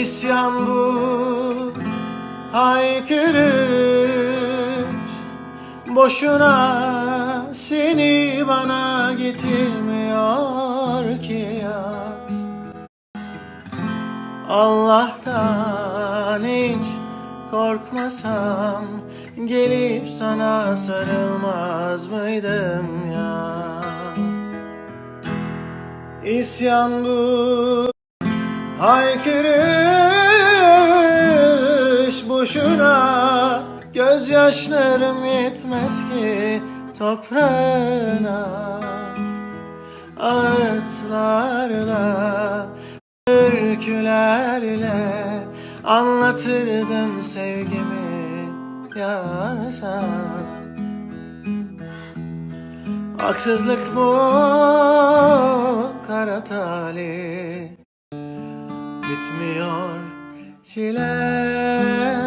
İsyan bu. Haykırış. Boşuna seni bana getirmiyor ki yaz. Allah'tan hiç korkmasam Gelip sana sarılmaz mıydım ya? İsyan bu. Haykırış boşuna Gözyaşlarım yetmez ki toprağına. Ağıtlarla, türkülerle Anlatırdım sevgimi yar sana. Haksızlık bu kara talih. Bitmiyor çile